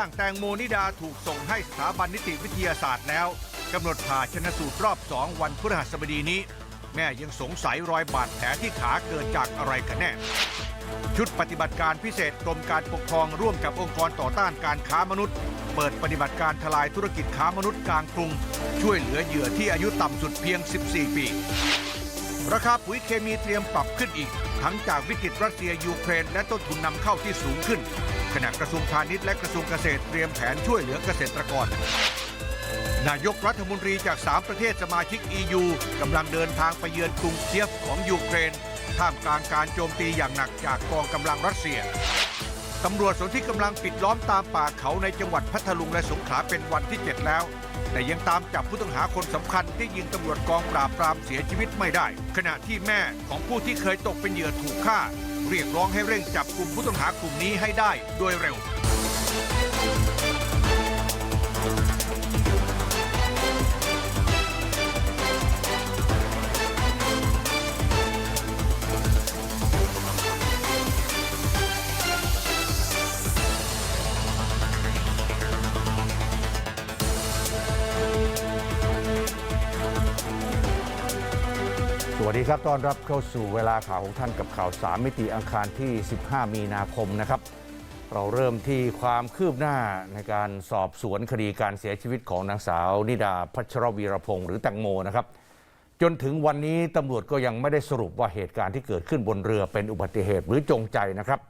ร่างแตงโมนิดาถูกส่งให้สถาบันนิติวิทยาศาสตร์แล้วกำหนดผ่าชนสูตรรอบสองวันพฤหัสบดีนี้ แม่ยังสงสัยรอยบาดแผลที่ขาเกิดจากอะไรกันแน่ ชุดปฏิบัติการพิเศษกรมการปกครองร่วมกับองค์กรต่อต้านการค้ามนุษย์ เปิดปฏิบัติการทลายธุรกิจค้ามนุษย์กลางกรุง ช่วยเหลือเหยื่อที่อายุต่ำสุดเพียง 14 ปี ราคาปุ๋ยเคมีเตรียมปรับขึ้นอีก ทั้งจากวิกฤตรัสเซียยูเครนและต้นทุนนำเข้าที่สูงขึ้น ขณะกระทรวงพาณิชย์และกระทรวงเกษตรเตรียมแผนช่วยเหลือเกษตรกร นายกรัฐมนตรีจาก 3 ประเทศสมาชิก EU กำลังเดินทางไปเยือนกรุงเคียฟของยูเครน ท่ามกลางการโจมตีอย่างหนักจากกองกำลังรัสเซียตำรวจสนที่กำลังปิดล้อมตามป่าเขาในจังหวัดพัทลุงและสงขลาเป็นวันที่ 7 แล้ว แต่ยังตามจับผู้ต้องหาคนสำคัญที่ยิงตำรวจกองปราบปรามเสียชีวิตไม่ได้ ขณะที่แม่ของผู้ที่เคยตกเป็นเหยื่อถูกฆ่า เรียกร้องให้เร่งจับกลุ่มผู้ต้องหากลุ่มนี้ให้ได้โดยเร็ว วัสดีครับ ต้อนรับเข้าสู่เวลาข่าวของท่านกับข่าวสามมิติอังคารที่ 15 มีนาคมนะครับ เราเริ่มที่ความคืบหน้าในการสอบสวนคดีการเสียชีวิตของนางสาว นิดาพัชรวีรพงศ์หรือแตงโมนะครับ จนถึงวันนี้ตำรวจก็ยังไม่ได้สรุปว่าเหตุการณ์ที่เกิดขึ้นบนเรือเป็นอุบัติเหตุหรือจงใจนะครับ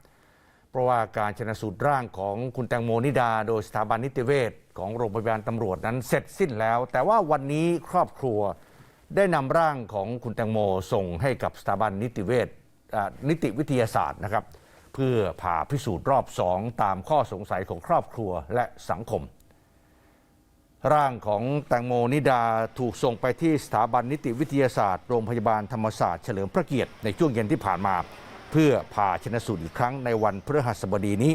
เพราะว่าการชนะสูตรร่างของคุณแตงโมนิดา โดยสถาบันนิติเวชของโรงพยาบาลตำรวจนั้นเสร็จสิ้นแล้ว แต่ว่าวันนี้ครอบครัว ได้นำร่างของคุณแตงโมส่งให้กับสถาบันนิติเวชนิติวิทยาศาสตร์นะครับ เพื่อผ่าพิสูจน์รอบสองตามข้อสงสัยของครอบครัวและสังคม ร่างของแตงโมนิดาถูกส่งไปที่สถาบันนิติวิทยาศาสตร์โรงพยาบาลธรรมศาสตร์เฉลิมพระเกียรติในช่วงเย็นที่ผ่านมา เพื่อผ่าชนสูตรอีกครั้งในวันพฤหัสบดีนี้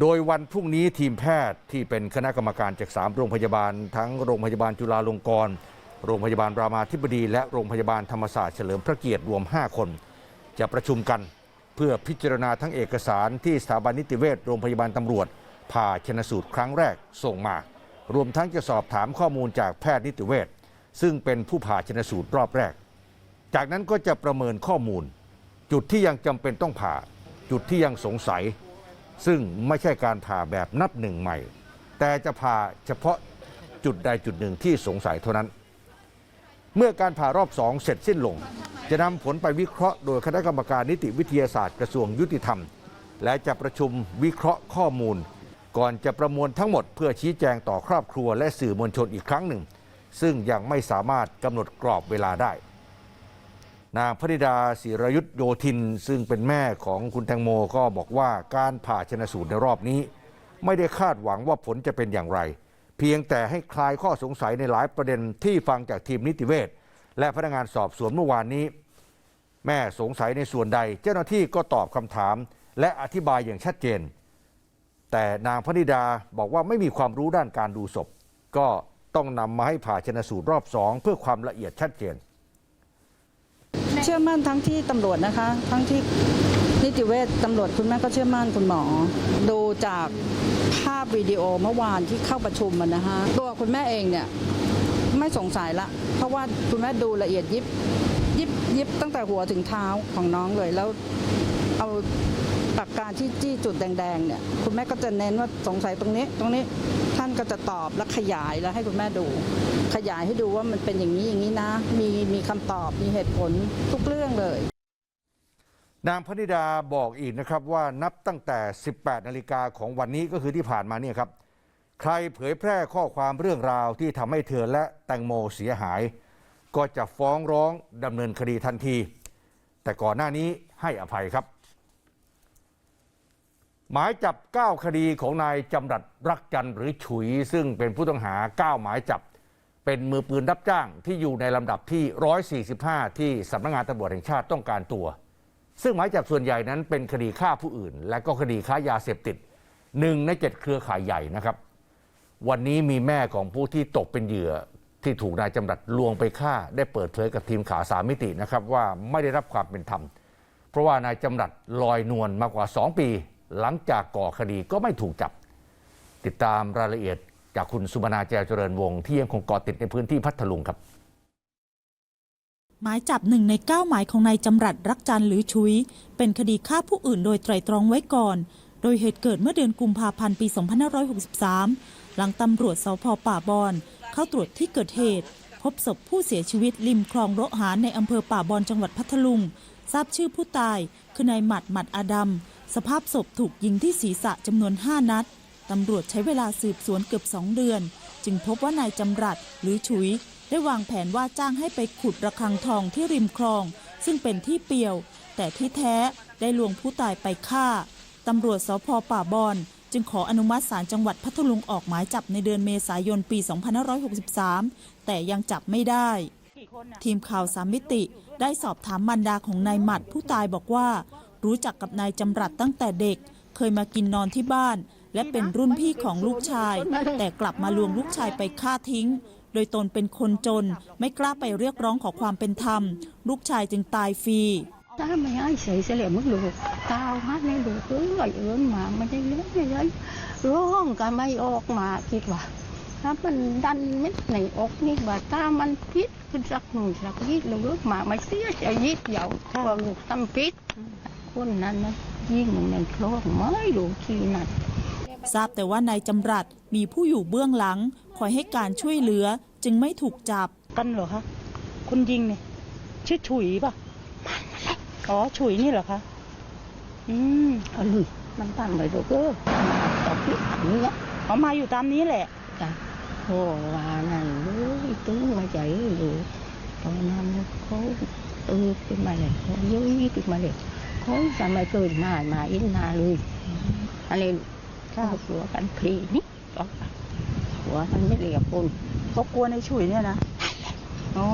โดยวันพรุ่งนี้ทีมแพทย์ที่เป็นคณะกรรมการจาก 3 โรงพยาบาล ทั้งโรงพยาบาลจุฬาลงกรณ์ โรงพยาบาลรามาธิบดี และโรงพยาบาลธรรมศาสตร์เฉลิมพระเกียรติรวม 5 คน จะประชุมกันเพื่อพิจารณาทั้งเอกสารที่สถาบันนิติเวชโรงพยาบาลตำรวจผ่าชนสูตรครั้งแรกส่งมา รวมทั้งจะสอบถามข้อมูลจากแพทย์นิติเวชซึ่งเป็นผู้ผ่าชนสูตรรอบแรก จากนั้นก็จะประเมินข้อมูล จุดที่ยังจำเป็นต้องผ่า จุดที่ยังสงสัย ซึ่งไม่ใช่การผ่าแบบนับหนึ่งใหม่ แต่จะผ่าเฉพาะจุดใดจุดหนึ่งที่สงสัยเท่านั้น เมื่อการผ่ารอบสองเสร็จสิ้นลง จะนำผลไปวิเคราะห์โดยคณะกรรมการนิติวิทยาศาสตร์กระทรวงยุติธรรม และจะประชุมวิเคราะห์ข้อมูล ก่อนจะประมวลทั้งหมดเพื่อชี้แจงต่อครอบครัวและสื่อมวลชนอีกครั้งหนึ่ง ซึ่งยังไม่สามารถกำหนดกรอบเวลาได้ นางพนิดาศิรยุทธโยธิน ซึ่งเป็นแม่ของคุณแตงโมก็บอกว่าการผ่าชนสูตรในรอบนี้ ไม่ได้คาดหวังว่าผลจะเป็นอย่างไร เพียงแต่ให้คลายข้อสงสัยในหลายประเด็นที่ฟังจากทีมนิติเวชและพนักงานสอบสวนเมื่อวานนี้ แม่สงสัยในส่วนใด เจ้าหน้าที่ก็ตอบคำถาม และอธิบายอย่างชัดเจน แต่นางพนิดาบอกว่าไม่มีความรู้ด้านการดูศพ ก็ต้องนำมาให้ผ่าชนสูตรรอบสองเพื่อความละเอียดชัดเจน เชื่อมั่นทั้งที่ตำรวจนะคะ ทั้งที่นิติเวชตำรวจคุณแม่ก็เชื่อมั่นคุณหมอ ดูจาก ภาพวิดีโอเมื่อวานที่เข้าประชุมมันนะคะตัวคุณแม่เองเนี่ยไม่สงสัยละ เพราะว่าคุณแม่ดูละเอียดยิบยิบยิบตั้งแต่หัวถึงเท้าของน้องเลยแล้วเอาปากกาที่จี้จุดแดงๆเนี่ยคุณแม่ก็จะเน้นว่าสงสัยตรงนี้ ตรงนี้ท่านก็จะตอบและขยายแล้วให้คุณแม่ดู ขยายให้ดูว่ามันเป็นอย่างนี้อย่างนี้นะ มีมีคำตอบมีเหตุผลทุกเรื่องเลย นางพนิดาบอกอีกนะครับว่านับตั้งแต่ 18 นาฬิกาของวันนี้ก็คือที่ผ่านมาเนี่ยครับ ใครเผยแพร่ข้อความเรื่องราวที่ทำให้เธอและแตงโมเสียหาย ก็จะฟ้องร้องดำเนินคดีทันที แต่ก่อนหน้านี้ให้อภัยครับ หมายจับ 9 คดีของนายจำรัดรักจันทร์หรือฉุย ซึ่งเป็นผู้ต้องหา 9 หมายจับ เป็นมือปืนรับจ้างที่อยู่ในลำดับที่ 145 ที่สำนักงานตำรวจแห่งชาติต้องการตัว ซึ่งหมายจับส่วนใหญ่นั้นเป็นคดีฆ่าผู้อื่น และก็คดีค้ายาเสพติดหนึ่งในเจ็ดเครือข่ายใหญ่นะครับ วันนี้มีแม่ของผู้ที่ตกเป็นเหยื่อที่ถูกนายจำรัดลวงไปฆ่า ได้เปิดเผยกับทีมข่าวสามมิตินะครับว่าไม่ได้รับความเป็นธรรม เพราะว่านายจำรัดลอยนวลมากกว่า 2 ปี หลังจากก่อคดีก็ไม่ถูกจับ ติดตามรายละเอียดจากคุณสุบนาแจวเจริญวงศ์ที่ยังคงเกาะติดในพื้นที่พัทลุงครับ หมายจับหนึ่งในเก้าหมายของนายจำรัดรักจันหรือชุย เป็นคดีฆ่าผู้อื่นโดยไตรตรองไว้ก่อน โดยเหตุเกิดเมื่อเดือนกุมภาพันธ์ปี 2563 หลังตำรวจสพป่าบอน เข้าตรวจที่เกิดเหตุ พบศพผู้เสียชีวิตริมคลองโระหารในอำเภอป่าบอนจังหวัดพัทลุง ทราบชื่อผู้ตาย คือนายหมัดหมัดอาดัมสภาพศพถูกยิงที่ศีรษะจำนวน 5 นัดตำรวจใช้เวลาสืบสวนเกือบ 2 เดือน จึงพบว่านายจำรัดหรือฉุย ได้วางแผนว่าจ้างให้ไปขุดระฆังทองที่ริมคลอง ซึ่งเป็นที่เปี่ยว แต่ที่แท้ได้ลวงผู้ตายไปฆ่าตำรวจสพป่าบอน จึงขออนุมัติศาลจังหวัดพัทลุงออกหมายจับในเดือนเมษายนปี 2563 แต่ยังจับไม่ได้ ทีมข่าวสามมิติ ได้สอบถามมันดาของนายหมัดผู้ตายบอกว่า รู้จักกับนายจำรัดตั้งแต่เด็ก เคยมากินนอนที่บ้าน และเป็นรุ่นพี่ของลูกชาย แต่กลับมาลวงลูกชายไปฆ่าทิ้ง โดยตนเป็นคนจนไม่กล้าไปเรียกร้องขอความเป็นธรรม ลูกชายจึงตายฟรี ta mày ai xảy sẽ liền mất được tao hát lên được cứ vậy ơn mà mà đây lớn như vậy ร้องกันไม่ออกมาคิดว่าถ้ามันดันเม็ดไหนออกนี่ว่าตามันพิษขึ้นสักหนึ่งสักยิดเลยมาไม่เสียใจยิดเดียวพอลูกทำพิษคนนั้นนะยิ่งมันคล้องไม่รู้ที่นั่น ทราบแต่ว่านายจำรัดมีผู้อยู่เบื้องหลัง คอยให้การช่วยเหลือจึงไม่ถูกจับ กันเหรอคะคนยิงเนี่ยชื่อฉุยป่ะอ๋อฉุยนี่เหรอคะอืมเอาเลยมันทำไปดูก็ตบพิษอันนี้เขามาอยู่ตามนี้แหละจ้ะโอ้ว่านั่นเลยตึงมาใจเลยตอนนั้นเขาตื่นขึ้นมาเลยเขาเยอะขึ้นมาเลยเขาจะไม่เกิดมามาอินนาเลยอะไรข้าวหัวกันพลีนี่ก็หัวมันไม่เหลียบคนเขากลัวในฉุยเนี่ยนะอ๋อ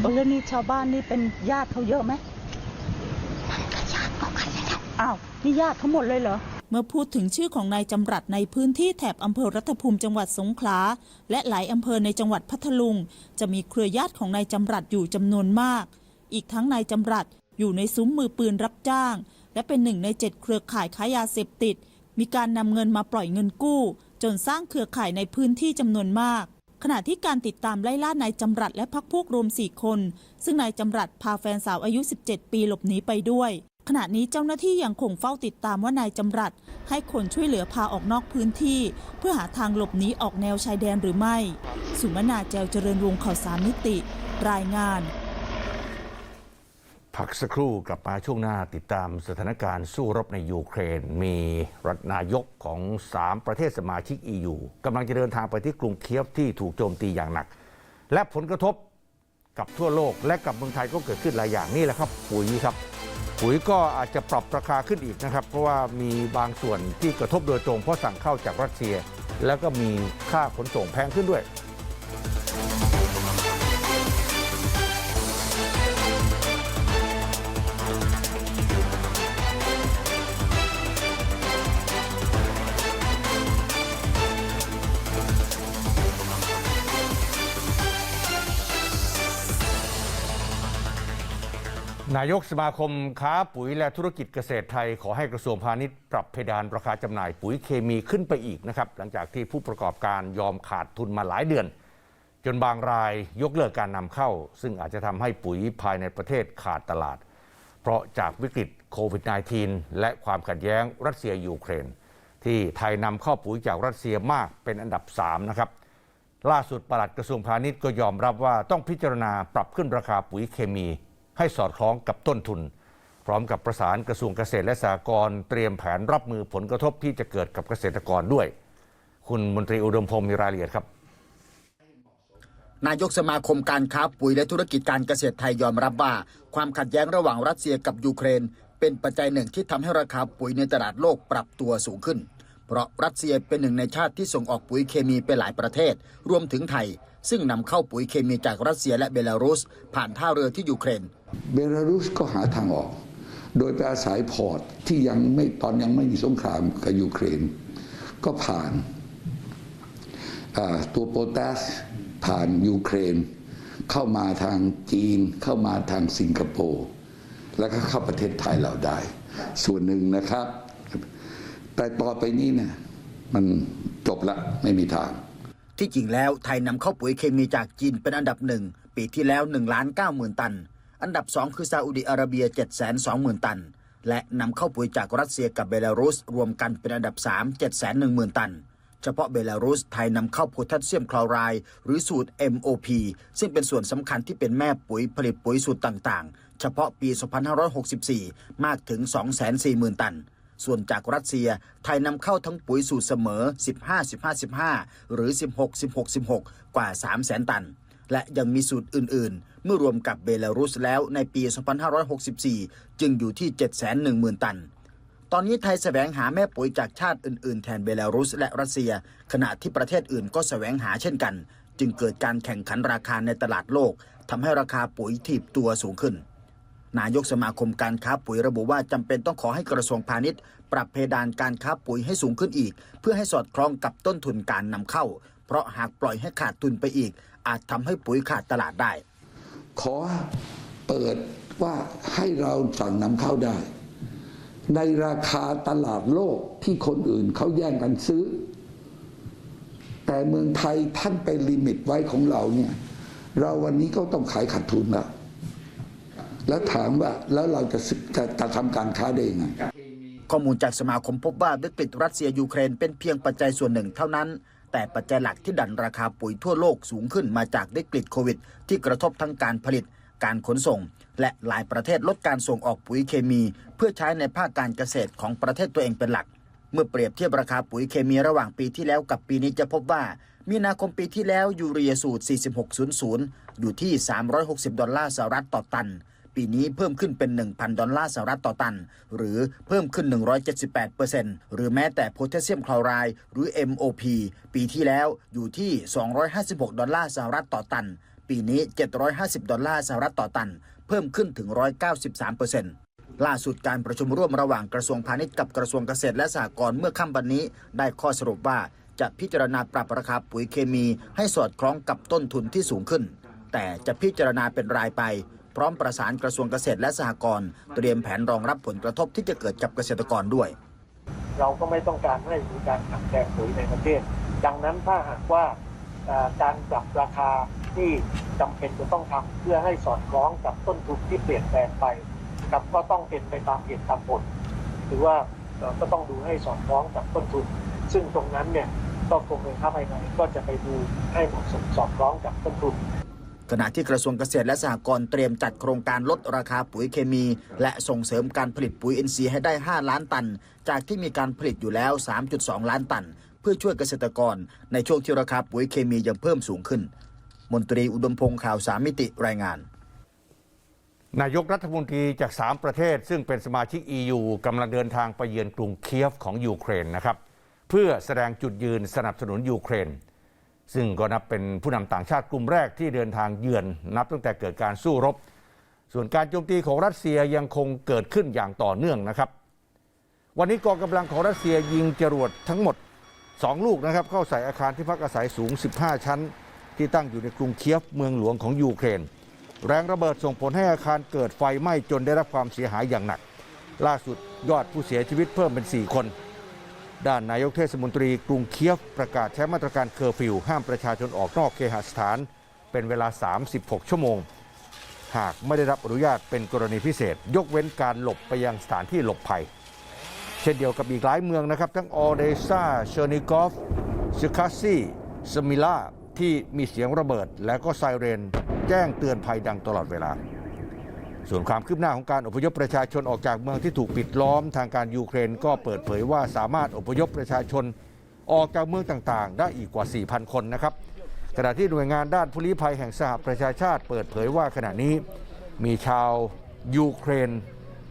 เออแล้วนี่ชาวบ้านนี่เป็นญาติเขาเยอะไหมอ้าวนี่ญาติเขาหมดเลยเหรอเมื่อพูดถึงชื่อของนายจำรัดในพื้นที่แถบอำเภอรัฐภูมิจังหวัดสงขลา และหลายอำเภอในจังหวัดพัทลุง จะมีเครือญาติของนายจำรัดอยู่จำนวนมาก อีกทั้งนายจำรัดอยู่ในซุ้มมือปืนรับจ้าง และเป็นหนึ่งในเจ็ดเครือข่ายค้ายาเสพติด มีการนำเงินมาปล่อยเงินกู้ จนสร้างเครือข่ายในพื้นที่จำนวนมาก ขณะที่การติดตามไล่ล่านายจำรัดและพักพวกรวม 4 คน ซึ่งนายจำรัดพาแฟนสาวอายุ 17 ปีหลบหนีไปด้วย ขณะนี้เจ้าหน้าที่ยังคงเฝ้าติดตามว่านายจำรัดให้คนช่วยเหลือพาออกนอกพื้นที่ เพื่อหาทางหลบหนีออกแนวชายแดนหรือไม่ สุมนาแจวเจริญวงข่าวสารมิติ รายงาน พักสักครู่กลับมาช่วงหน้าติดตามสถานการณ์สู้รบในยูเครน มีรัฐนายกของ 3 ประเทศสมาชิก EU กำลังจะเดินทางไปที่กรุงเคียฟที่ถูกโจมตีอย่างหนัก และผลกระทบกับทั่วโลกและกับเมืองไทยก็เกิดขึ้นหลายอย่างนี่แหละครับปุ๋ยครับ ปุ๋ยก็อาจจะปรับราคาขึ้นอีกนะครับ เพราะว่ามีบางส่วนที่กระทบโดยตรงเพราะสั่งเข้าจากรัสเซีย แล้วก็มีค่าขนส่งแพงขึ้นด้วย นายกสมาคมค้าปุ๋ยและธุรกิจเกษตรไทย ขอให้กระทรวงพาณิชย์ปรับเพดานราคาจำหน่ายปุ๋ยเคมีขึ้นไปอีกนะครับ หลังจากที่ผู้ประกอบการยอมขาดทุนมาหลายเดือน จนบางรายยกเลิกการนำเข้า ซึ่งอาจจะทำให้ปุ๋ยภายในประเทศขาดตลาด เพราะจากวิกฤตโควิด -19 และความขัดแย้งรัสเซียยูเครน ที่ไทยนำเข้าปุ๋ยจากรัสเซียมากเป็นอันดับ3นะครับล่าสุดปลัดกระทรวงพาณิชย์ก็ยอมรับว่าต้องพิจารณาปรับขึ้นราคาปุ๋ยเคมี ให้สอดคล้องกับต้นทุน พร้อมกับประสานกระทรวงเกษตรและสหกรณ์เตรียมแผนรับมือผลกระทบที่จะเกิดกับเกษตรกรด้วย คุณมนตรีอุดมพงศ์มีรายละเอียดครับนายกสมาคมการค้าปุ๋ยและธุรกิจการเกษตรไทยยอมรับว่า ความขัดแย้งระหว่างรัสเซียกับยูเครน เป็นปัจจัยหนึ่งที่ทำให้ราคาปุ๋ยในตลาดโลกปรับตัวสูงขึ้น เพราะรัสเซียเป็นหนึ่งในชาติที่ส่งออกปุ๋ยเคมีไปหลายประเทศ รวมถึงไทย ซึ่งนำเข้าปุ๋ยเคมีจากรัสเซียและเบลารุส ผ่านท่าเรือที่ยูเครน เบลารุสก็หาทางออก โดยไปอาศัยพอร์ตที่ยังไม่ตอนยังไม่มีสงครามกับยูเครน ก็ผ่านตัวโปแทสผ่านยูเครน เข้ามาทางจีน เข้ามาทางสิงคโปร์แล้วก็เข้าประเทศไทยเราได้ ส่วนหนึ่งนะครับ แต่ต่อไปนี้เนี่ยมันจบละไม่มีทาง ที่จริงแล้วไทยนำเข้าปุ๋ยเคมีจากจีนเป็นอันดับหนึ่งปีที่แล้ว1ล้าน9หมื่นตัน อันดับ 2 คือซาอุดิอาระเบีย 7 2 0 0 0 0 ตัน และนำเข้าปุ๋ยจากรัสเซียกับเบลารุส รวมกันเป็นอันดับ 3 7 1 0 0 0 0 ตัน เฉพาะเบลารุสไทยนำเข้าโพแทสเซียมคลอไรด์หรือสูตร MOP ซึ่งเป็นส่วนสำคัญที่เป็นแม่ปุ๋ยผลิตปุ๋ยสูตรต่างๆ เฉพาะปี 2564 มากถึง 240,000 ตัน ส่วนจากรัสเซียไทยนำเข้าทั้งปุ๋ยสูตรเสมอ 15 15 15 หรือ 16 16 16 กว่า 300,000 ตัน และยังมีสูตรอื่น ๆ เมื่อรวมกับเบลารุสแล้วในปี 2564 จึงอยู่ที่ 710,000 ตันตอนนี้ไทยแสวงหาแม่ปุ๋ยจากชาติอื่น ๆ แทนเบลารุสและรัสเซีย ขณะที่ประเทศอื่นก็แสวงหาเช่นกัน จึงเกิดการแข่งขันราคาในตลาดโลกทำให้ราคาปุ๋ยถีบตัวสูงขึ้น นายกสมาคมการค้าปุ๋ยระบุว่าจำเป็นต้องขอให้กระทรวงพาณิชย์ ปรับเพดานการค้าปุ๋ยให้สูงขึ้นอีก เพื่อให้สอดคล้องกับต้นทุนการนำเข้า เพราะหากปล่อยให้ขาดทุนไปอีก อาจทำให้ปุ๋ยขาดตลาดได้ ขอเปิดว่าให้เราสั่งนำเข้าได้ ในราคาตลาดโลกที่คนอื่นเขาแย่งกันซื้อ แต่เมืองไทยท่านไปลิมิตไว้ของเราเนี่ย เราวันนี้ก็ต้องขายขาดทุนแล้ว แล้วถามว่าแล้วเราจะจะจะทำการค้าได้ยังไงข้อมูลจากสมาคมพบว่าวิกฤตรัสเซียยูเครนเป็นเพียงปัจจัยส่วนหนึ่งเท่านั้น แต่ปัจจัยหลักที่ดันราคาปุ๋ยทั่วโลกสูงขึ้นมาจากวิกฤตโควิด ที่กระทบทั้งการผลิต การขนส่ง และหลายประเทศลดการส่งออกปุ๋ยเคมี เพื่อใช้ในภาคการเกษตรของประเทศตัวเองเป็นหลัก เมื่อเปรียบเทียบราคาปุ๋ยเคมีระหว่างปีที่แล้วกับปีนี้จะพบว่า มีนาคมปีที่แล้วยูเรียสูตร 4600 อยู่ที่ 360 ดอลลาร์สหรัฐต่อตัน ปีนี้เพิ่มขึ้นเป็น 1,000 ดอลลาร์สหรัฐต่อตัน หรือเพิ่มขึ้น 178%หรือแม้แต่โพแทสเซียมคลอไรด์หรือ MOP ปีที่แล้วอยู่ที่ 256 ดอลลาร์สหรัฐต่อตัน ปีนี้ 750 ดอลลาร์สหรัฐต่อตัน เพิ่มขึ้นถึง 193%ล่าสุดการประชุมร่วมระหว่างกระทรวงพาณิชย์กับกระทรวงเกษตรและสหกรณ์เมื่อค่ำวันนี้ ได้ข้อสรุปว่าจะพิจารณาปรับราคาปุ๋ยเคมีให้สอดคล้องกับต้นทุนที่สูงขึ้น แต่จะพิจารณาเป็นรายไป พร้อมประสานกระทรวงเกษตรและสหกรณ์เตรียมแผนรองรับผลกระทบที่จะเกิดกับเกษตรกรด้วย เราก็ไม่ต้องการให้มีการขัดแคลนปุ๋ยในประเทศ ดังนั้นถ้าหากว่าการปรับราคาที่จำเป็นจะต้องทำเพื่อให้สอดคล้องกับต้นทุนที่เปลี่ยนแปลงไปครับก็ต้องเป็นไปตามเหตุตามผลหรือว่าก็ต้องดูให้สอดคล้องกับต้นทุน ซึ่งตรงนั้นเนี่ยก็กรมการค้าภายในก็จะไปดูให้เหมาะสมสอดคล้องกับต้นทุน ขณะที่กระทรวงเกษตรและสหกรณ์เตรียมจัดโครงการลดราคาปุ๋ยเคมี และส่งเสริมการผลิตปุ๋ยอินทรีย์ให้ได้ 5 ล้านตัน จากที่มีการผลิตอยู่แล้ว 3.2 ล้านตัน เพื่อช่วยเกษตรกร ในช่วงที่ราคาปุ๋ยเคมียังเพิ่มสูงขึ้น มนตรีอุดมพงษ์ข่าวสามมิติรายงานนายกรัฐมนตรีจาก 3 ประเทศ ซึ่งเป็นสมาชิก EU กำลังเดินทางไปเยือนกรุงเคียฟของยูเครนนะครับ เพื่อแสดงจุดยืนสนับสนุนยูเครน ซึ่งก็นับเป็นผู้นำต่างชาติกลุ่มแรกที่เดินทางเยือน นับตั้งแต่เกิดการสู้รบ ส่วนการโจมตีของรัสเซียยังคงเกิดขึ้นอย่างต่อเนื่องนะครับ วันนี้กองกำลังของรัสเซียยิงจรวดทั้งหมด 2 ลูกนะครับ เข้าใส่อาคารที่พักอาศัยสูง 15 ชั้น ที่ตั้งอยู่ในกรุงเคียฟเมืองหลวงของยูเครน แรงระเบิดส่งผลให้อาคารเกิดไฟไหม้จนได้รับความเสียหายอย่างหนัก ล่าสุดยอดผู้เสียชีวิตเพิ่มเป็น 4 คน ด้านนายกเทศมนตรีกรุงเคียฟประกาศใช้มาตรการเคอร์ฟิวห้ามประชาชนออกนอกเคหสถาน เป็นเวลา 36 ชั่วโมง หากไม่ได้รับอนุญาตเป็นกรณีพิเศษ ยกเว้นการหลบไปยังสถานที่หลบภัย เช่นเดียวกับอีกหลายเมืองนะครับ ทั้งออเดซาเชอร์นิกอฟซิคาซีสมิลาที่มีเสียงระเบิด และก็ไซเรน แจ้งเตือนภัยดังตลอดเวลา ส่วนความคืบหน้าของการอพยพประชาชนออกจากเมืองที่ถูกปิดล้อมทางการยูเครนก็เปิดเผยว่าสามารถอพยพประชาชนออกจากเมืองต่างๆ ได้อีกกว่า 4,000 คนนะครับขณะที่หน่วยงานด้านผู้ลี้ภัยแห่งสหประชาชาติเปิดเผยว่าขณะนี้มีชาวยูเครน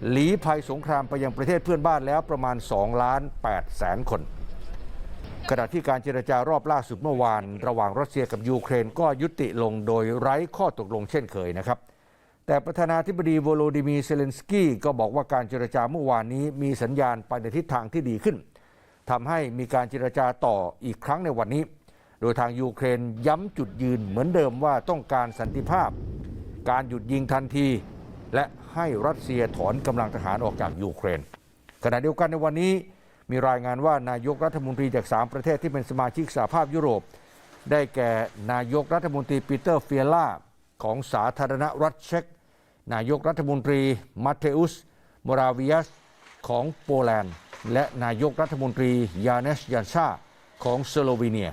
หลีภัยสงครามไปยังประเทศเพื่อนบ้านแล้วประมาณ2ล้าน8แสนคนขณะที่การเจรจารอบล่าสุดเมื่อวาน ระหว่างรัสเซียกับยูเครนก็ยุติลงโดยไร้ข้อตกลงเช่นเคยนะครับ แต่ประธานาธิบดีโวโลดิมีเซเลนสกี้ก็บอกว่าการเจรจาเมื่อวานนี้มีสัญญาณไปในทิศทางที่ดีขึ้นทำให้มีการเจรจาต่ออีกครั้งในวันนี้ โดยทางยูเครนย้ำจุดยืนเหมือนเดิมว่าต้องการสันติภาพ การหยุดยิงทันที และให้รัสเซียถอนกำลังทหารออกจากยูเครน ขณะเดียวกันในวันนี้ มีรายงานว่านายกรัฐมนตรีจาก 3 ประเทศที่เป็นสมาชิกสหภาพยุโรป ได้แก่นายกรัฐมนตรีปีเตอร์เฟียล่าของสาธารณรัฐเช็ก นายกรัฐมนตรีมาเทอุสมราวิยัสของโปแลนด์ และนายกรัฐมนตรียาเนสยันชาของสโลวีเนีย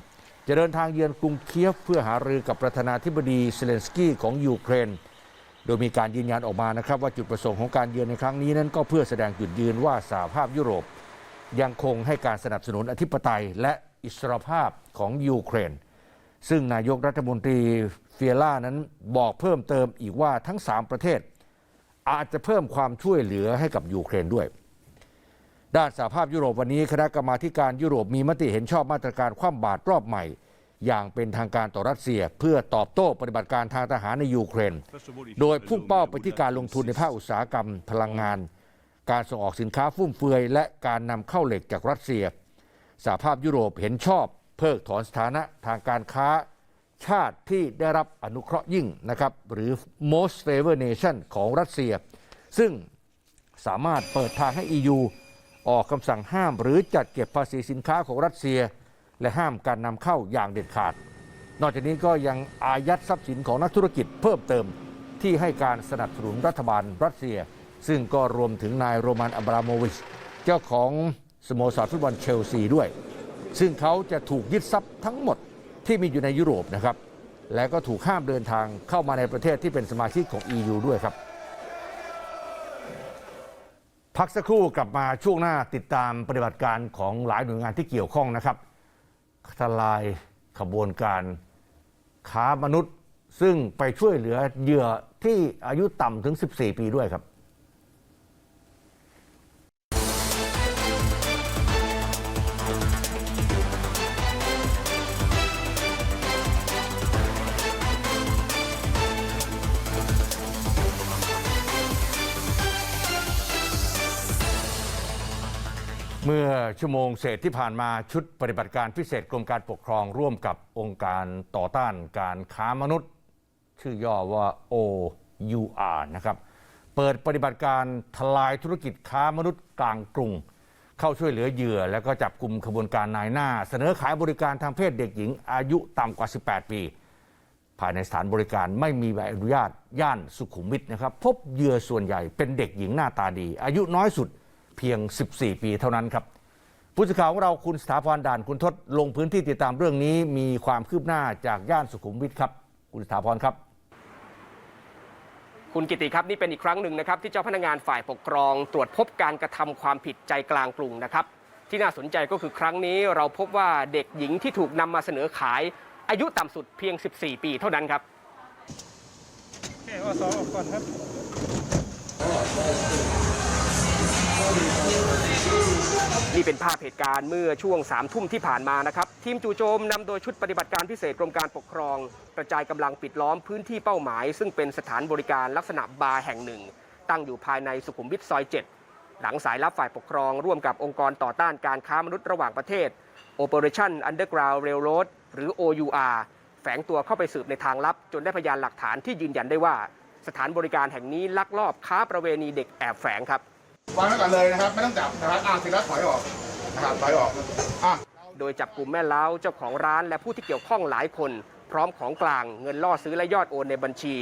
จะเดินทางเยือนกรุงเคียฟเพื่อหารือกับประธานาธิบดีเซเลนสกี้ของยูเครน โดยมีการยืนยันออกมานะครับว่าจุดประสงค์ของการเยือนในครั้งนี้นั้นก็เพื่อแสดงจุดยืนว่าสหภาพยุโรป ยังคงให้การสนับสนุนอธิปไตยและอิสรภาพของยูเครน ซึ่งนายกรัฐมนตรี เฟียล่านั้นบอกเพิ่มเติมอีกว่าทั้ง 3 ประเทศ อาจจะเพิ่มความช่วยเหลือให้กับยูเครนด้วย ด้านสหภาพยุโรปวันนี้คณะกรรมาธิการยุโรปมีมติเห็นชอบมาตรการคว่ำบาตรรอบใหม่ อย่างเป็นทางการต่อรัสเซีย เพื่อตอบโต้ปฏิบัติการทางทหารในยูเครน โดยพุ่งเป้าไปที่การลงทุนในภาคอุตสาหกรรมพลังงาน การส่งออกสินค้าฟุ่มเฟือย และการนำเข้าเหล็กจากรัสเซียสหภาพยุโรปเห็นชอบ เพิกถอนสถานะทางการค้า ชาติที่ได้รับอนุเคราะห์ยิ่งนะครับหรือ most favored nation ของรัสเซีย ซึ่งสามารถเปิดทางให้ EU ออกคำสั่งห้ามหรือจัดเก็บภาษีสินค้าของรัสเซีย และห้ามการนำเข้าอย่างเด็ดขาด นอกจากนี้ก็ยังอายัดทรัพย์สินของนักธุรกิจเพิ่มเติมที่ให้การสนับสนุนรัฐบาลรัสเซีย ซึ่งก็รวมถึงนายโรมันอับราโมวิช เจ้าของสโมสรฟุตบอลเชลซีด้วย ซึ่งเขาจะถูกยึดทรัพย์ทั้งหมด ที่มีอยู่ในยุโรปนะครับ และก็ถูกห้ามเดินทางเข้ามาในประเทศที่เป็นสมาชิกของ EU ด้วยครับ พักสักครู่กลับมาช่วงหน้าติดตามปฏิบัติการของหลายหน่วยงานที่เกี่ยวข้องนะครับทลายขบวนการค้ามนุษย์ ซึ่งไปช่วยเหลือเหยื่อที่อายุต่ำถึง 14 ปีด้วยครับ ชั่วโมงเศษที่ผ่านมาชุดปฏิบัติการพิเศษกรมการปกครองร่วมกับองค์การต่อต้านการค้ามนุษย์ ชื่อย่อว่า OUR นะครับเปิดปฏิบัติการทลายธุรกิจค้ามนุษย์กลางกรุง เข้าช่วยเหลือเหยื่อ แล้วก็จับกลุ่มขบวนการนายหน้า เสนอขายบริการทางเพศเด็กหญิง อายุต่ำกว่า 18 ปี ภายในสถานบริการไม่มีใบอนุญาตย่านสุขุมวิทนะครับ พบเหยื่อส่วนใหญ่เป็นเด็กหญิงหน้าตาดี อายุน้อยสุดเพียง 14 ปีเท่านั้นครับ ผู้สื่อข่าวของเราคุณสถาพรด่านคุณทศลงพื้นที่ติดตามเรื่องนี้มีความคืบหน้าจากย่านสุขุมวิทครับ คุณสถาพรครับคุณกิติครับนี่เป็นอีกครั้งหนึ่งนะครับที่เจ้าพนักงานฝ่ายปกครอง ตรวจพบการกระทำความผิดใจกลางกรุงนะครับที่น่าสนใจก็คือครั้งนี้เราพบว่าเด็กหญิงที่ถูกนำมาเสนอขาย อายุต่ำสุดเพียง 14 ปีเท่านั้นครับนี่ นี่เป็นภาพเหตุการณ์เมื่อช่วง3ามทุ่มที่ผ่านมานะครับ ทีมจู่โจมนำโดยชุดปฏิบัติการพิเศษกรมการปกครอง กระจายกำลังปิดล้อมพื้นที่เป้าหมาย ซึ่งเป็นสถานบริการลักษณะบาร์แห่งหนึ่ง ตั้งอยู่ภายในสุขุมวิทซอย 7 หลังสายลับฝ่ายปกครอง ร่วมกับองค์กรต่อต้านการค้ามนุษย์ระหว่างประเทศ Operation Underground Railroad หรือ OUR แฝงตัวเข้าไปสืบในทางลับ จนได้พยานหลักฐานที่ยืนยันได้ว่า สถานบริการแห่งนี้ลักลอบค้าประเวณีเด็กแอบแฝงครับ วางไว้ก่อนเลยนะครับ ไม่ต้องจับนะครับอ่าสิแล้วถอยออกนะครับถอยออกอะโดยจับกลุ่มแม่เล้าเจ้าของร้านและผู้ที่เกี่ยวข้องหลายคน พร้อมของกลางเงินล่อซื้อและยอดโอนในบัญชี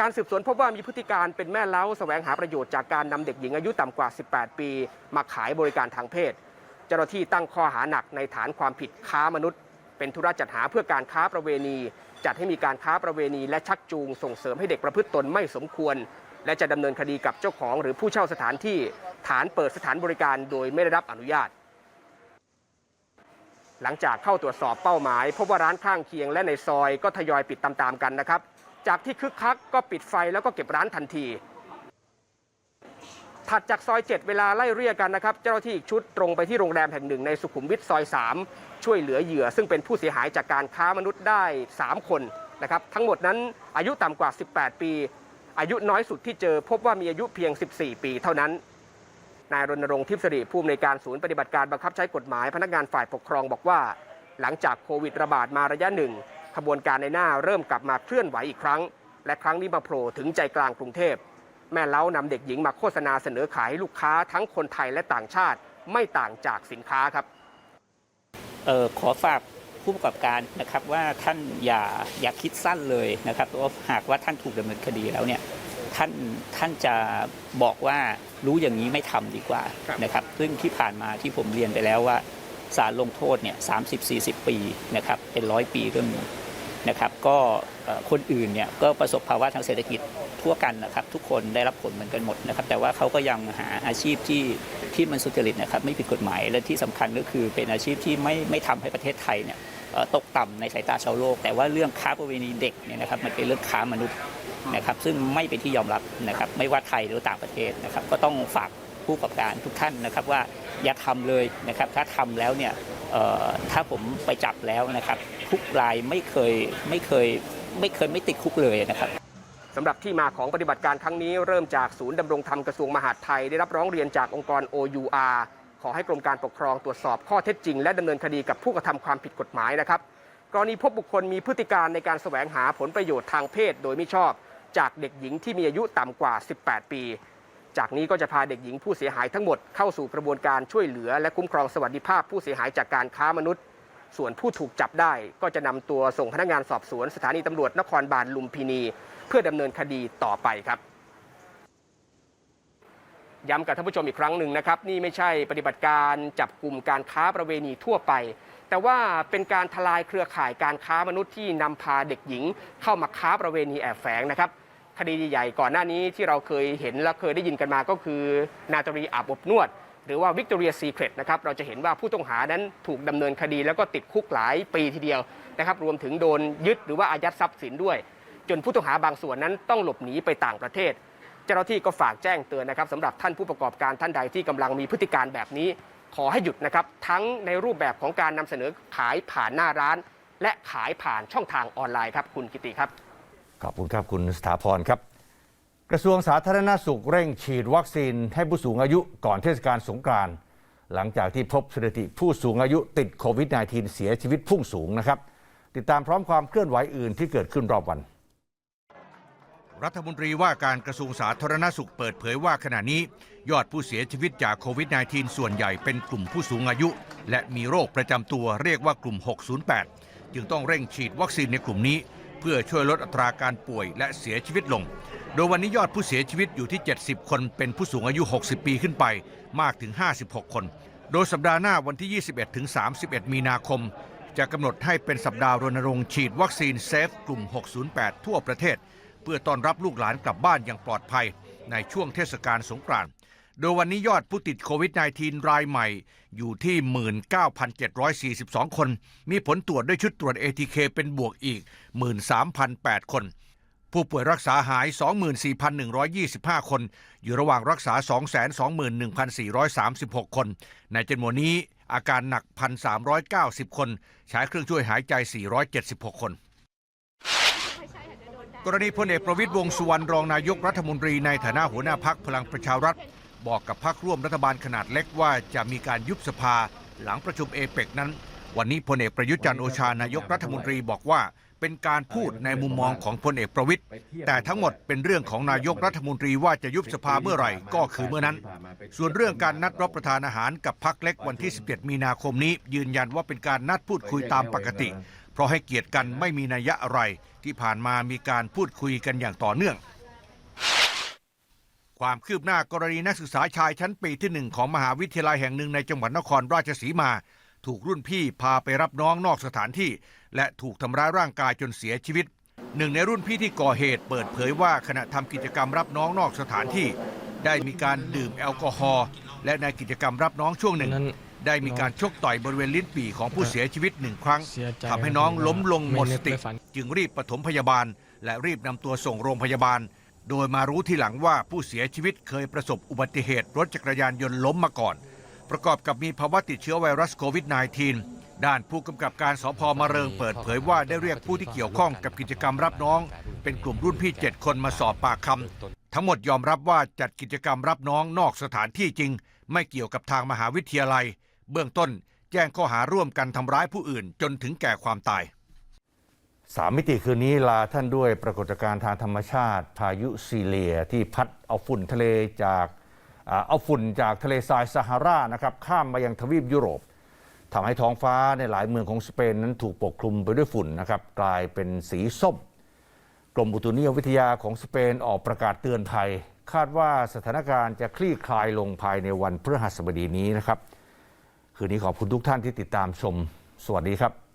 การสืบสวนพบว่ามีพฤติการเป็นแม่เล้าแสวงหาประโยชน์จากการนำเด็กหญิงอายุต่ำกว่า 18 ปี มาขายบริการทางเพศ เจ้าหน้าที่ตั้งข้อหาหนักในฐานความผิดค้ามนุษย์ เป็นธุระจัดหาเพื่อการค้าประเวณี จัดให้มีการค้าประเวณีและชักจูงส่งเสริมให้เด็กประพฤติตนไม่สมควร และจะดำเนินคดีกับเจ้าของหรือผู้เช่าสถานที่ฐานเปิดสถานบริการโดยไม่ได้รับอนุญาต หลังจากเข้าตรวจสอบเป้าหมาย พบว่าร้านข้างเคียงและในซอยก็ทยอยปิดตามๆกันนะครับ จากที่คึกคักก็ปิดไฟแล้วก็เก็บร้านทันทีถัดจากซอย 7 เวลาไล่เรียกกันนะครับ เจ้าหน้าที่อีกชุดตรงไปที่โรงแรมแห่งหนึ่งในสุขุมวิทซอย 3 ช่วยเหลือเหยื่อ ซึ่งเป็นผู้เสียหายจากการค้ามนุษย์ได้ 3 คนนะครับ ทั้งหมดนั้นอายุต่ำกว่า 18 ปี อายุน้อยสุดที่เจอพบว่ามีอายุเพียง 14 ปีเท่านั้น นายรณรงค์ทิพย์สิริผู้อำนวยการศูนย์ปฏิบัติการบังคับใช้กฎหมายพนักงานฝ่ายปกครองบอกว่า หลังจากโควิดระบาดมาระยะหนึ่งขบวนการในหน้าเริ่มกลับมาเคลื่อนไหวอีกครั้ง และครั้งนี้มาโผล่ถึงใจกลางกรุงเทพแม่เล้านำเด็กหญิงมาโฆษณาเสนอขายลูกค้าทั้งคนไทยและต่างชาติไม่ต่างจากสินค้าครับ เออขอฝาก ผู้ประกอบการนะครับว่าท่านอย่าอย่าคิดสั้นเลยนะครับเพราะว่าหากว่าท่านถูกดำเนินคดีแล้วเนี่ยท่านท่านจะบอกว่ารู้อย่างนี้ไม่ทำดีกว่านะครับ ซึ่งที่ผ่านมาที่ผมเรียนไปแล้วว่าสารลงโทษเนี่ยสามสิบสี่สิบปีนะครับเป็นร้อยปีก็มีนะครับ ก็คนอื่นเนี่ยก็ประสบภาวะทางเศรษฐกิจ ทั่วกันนะครับ ทุกคนได้รับผลเหมือนกันหมดนะครับ แต่ว่าเขาก็ยังหาอาชีพที่ที่มันสุจริตนะครับ ไม่ผิดกฎหมายและที่สำคัญก็คือเป็นอาชีพที่ไม่ไม่ทำให้ประเทศไทยเนี่ยตกต่ำในสายตาชาวโลก แต่ว่าเรื่องค้าประเวณีเด็กเนี่ยนะครับมันเป็นเรื่องค้ามนุษย์นะครับ ซึ่งไม่เป็นที่ยอมรับนะครับ ไม่ว่าไทยหรือต่างประเทศนะครับ ก็ต้องฝากผู้ประกอบการทุกท่านนะครับว่าอย่าทำเลยนะครับ ถ้าทำแล้วเนี่ยถ้าผมไปจับแล้วนะครับ ทุกรายไม่เคยไม่เคยไม่เคยไม่ติดคุกเลยนะครับ สำหรับที่มาของปฏิบัติการครั้งนี้เริ่มจากศูนย์ดำรงธรรมกระทรวงมหาดไทย ได้รับร้องเรียนจากองค์กร OUR ขอให้กรมการปกครองตรวจสอบข้อเท็จจริง และดำเนินคดีกับผู้กระทำความผิดกฎหมายนะครับกรณีพบบุคคลมีพฤติการในการแสวงหาผลประโยชน์ทางเพศ โดยไม่ชอบ จากเด็กหญิงที่มีอายุต่ำกว่า 18 ปี จากนี้ก็จะพาเด็กหญิงผู้เสียหายทั้งหมดเข้าสู่กระบวนการช่วยเหลือ และคุ้มครองสวัสดิภาพผู้เสียหายจากการค้ามนุษย์ ส่วนผู้ถูกจับได้ก็จะนำตัวส่งพนักงานสอบสวนสถานีตำรวจนครบาลลุมพินี เพื่อดำเนินคดีต่อไปครับย้ำกับท่านผู้ชมอีกครั้งหนึ่งนะครับ นี่ไม่ใช่ปฏิบัติการจับกลุ่มการค้าประเวณีทั่วไป แต่ว่าเป็นการทลายเครือข่ายการค้ามนุษย์ที่นำพาเด็กหญิง เข้ามาค้าประเวณีแอบแฝงนะครับคดีใหญ่ๆก่อนหน้านี้ที่เราเคยเห็นและเคยได้ยินกันมาก็คือ นาตรีอาบอบนวด หรือว่าวิกตอเรียซีเครตนะครับเราจะเห็นว่าผู้ต้องหานั้นถูกดำเนินคดีแล้วก็ติดคุกหลายปีทีเดียวนะครับรวมถึงโดนยึดหรือว่าอายัดทรัพย์สินด้วย จนผู้ต้องหาบางส่วนนั้นต้องหลบหนีไปต่างประเทศ เจ้าหน้าที่ก็ฝากแจ้งเตือนนะครับสำหรับท่านผู้ประกอบการท่านใดที่กำลังมีพฤติการแบบนี้ ขอให้หยุดนะครับทั้งในรูปแบบของการนำเสนอขายผ่านหน้าร้าน และขายผ่านช่องทางออนไลน์ครับคุณกิติครับขอบคุณครับคุณสถาพรครับ กระทรวงสาธารณสุขเร่งฉีดวัคซีนให้ผู้สูงอายุก่อนเทศกาลสงกรานต์หลังจากที่พบสถิติผู้สูงอายุติดโควิด -19 เสียชีวิตพุ่งสูงนะครับ ติดตามพร้อมความเคลื่อนไหวอื่นที่เกิดขึ้นรอบวัน รัฐมนตรีว่าการกระทรวงสาธารณสุขเปิดเผยว่าขณะนี้ ยอดผู้เสียชีวิตจากโควิด -19 ส่วนใหญ่เป็นกลุ่มผู้สูงอายุ และมีโรคประจำตัวเรียกว่ากลุ่ม 608 จึงต้องเร่งฉีดวัคซีนในกลุ่มนี้ เพื่อช่วยลดอัตราการป่วยและเสียชีวิตลง โดยวันนี้ยอดผู้เสียชีวิตอยู่ที่ 70 คนเป็นผู้สูงอายุ 60 ปีขึ้นไปมากถึง 56 คน โดยสัปดาห์หน้าวันที่ 21ถึง31 มีนาคม จะกำหนดให้เป็นสัปดาห์รณรงค์ฉีดวัคซีนเซฟกลุ่ม 608 ทั่วประเทศ เพื่อต้อนรับลูกหลานกลับบ้านอย่างปลอดภัยในช่วงเทศกาลสงกรานต์โดยวันนี้ยอดผู้ติดโควิด -19 รายใหม่อยู่ที่ 19,742 คน มีผลตรวจด้วยชุดตรวจ ATK เป็นบวกอีก 13,008 คน ผู้ป่วยรักษาหาย 24,125 คน อยู่ระหว่างรักษา 221,436 คน ในจำนวนนี้อาการหนัก 1,390 คน ใช้เครื่องช่วยหายใจ 476 คน กรณีพลเอกประวิตยวงสุวรรณรองนายกรัฐมนตรีในฐานะหัวหน้าพักพลังประชารัฐ บอกกับพักร่วมรัฐบาลขนาดเล็กว่าจะมีการยุบสภาหลังประชุมเอเปกนั้น วันนี้พลเอกประยุทธ์จันโอชานายกรัฐมนตรีบอกว่าเป็นการพูดในมุมมองของพลเอกประวิตย์แต่ทั้งหมดเป็นเรื่องของนายกรัฐมนตรีว่าจะยุบสภาเมื่อไหร่ก็คือเมื่อนั้น ส่วนเรื่องการนัดรับประทานอาหารกับพักเล็กวันที่ 17 มีนาคมนี้ ยืนยันว่าเป็นการนัดพูดคุยตามปกติ เพราะให้เกียรติกันไม่มีนัยยะอะไรที่ผ่านมามีการพูดคุยกันอย่างต่อเนื่อง ความคืบหน้ากรณีนักศึกษาชายชั้นปีที่หนึ่งของมหาวิทยาลัยแห่งหนึ่งในจังหวัดนครราชสีมา ถูกรุ่นพี่พาไปรับน้องนอกสถานที่ และถูกทำร้ายร่างกายจนเสียชีวิต หนึ่งในรุ่นพี่ที่ก่อเหตุเปิดเผยว่าขณะทำกิจกรรมรับน้องนอกสถานที่ ได้มีการดื่มแอลกอฮอล์และในกิจกรรมรับน้องช่วงหนึ่ง ได้มีการชกต่อยบริเวณลิ้นปี่ของผู้เสียชีวิตหนึ่งครั้งทำให้น้องล้มลงหมดสติจึงรีบปฐมพยาบาล และรีบนำตัวส่งโรงพยาบาล โดยมารู้ทีหลังว่าผู้เสียชีวิตเคยประสบอุบัติเหตุรถจักรยานยนต์ล้มมาก่อน ประกอบกับมีภาวะติดเชื้อไวรัสโควิด -19 ด้านผู้กำกับการสพมะเริงเปิดเผยว่าได้เรียกผู้ที่เกี่ยวข้องกับกิจกรรมรับน้อง เป็นกลุ่มรุ่นพี่ 7 คนมาสอบปากคำทั้งหมดยอมรับว่าจัดกิจกรรมรับน้องนอกสถานที่จริง ไม่เกี่ยวกับทางมหาวิทยาลัย เบื้องต้นแจ้งข้อหาร่วมกันทำร้ายผู้อื่นจนถึงแก่ความตายสามมิติคืนนี้ลาท่านด้วยปรากฏการณ์ทางธรรมชาติ พายุซีเลียที่พัดเอาฝุ่นทะเลจากเอาฝุ่นจากทะเลทรายซาฮารานะครับข้ามมายังทวีปยุโรปทำให้ท้องฟ้าในหลายเมืองของสเปนนั้นถูกปกคลุมไปด้วยฝุ่นนะครับกลายเป็นสีส้ม กรมอุตุนิยมวิทยาของสเปนออกประกาศเตือนภัย คาดว่าสถานการณ์จะคลี่คลายลงภายในวันพฤหัสบดีนี้นะครับ คืนนี้ขอบคุณทุกท่านที่ติดตามชม สวัสดีครับ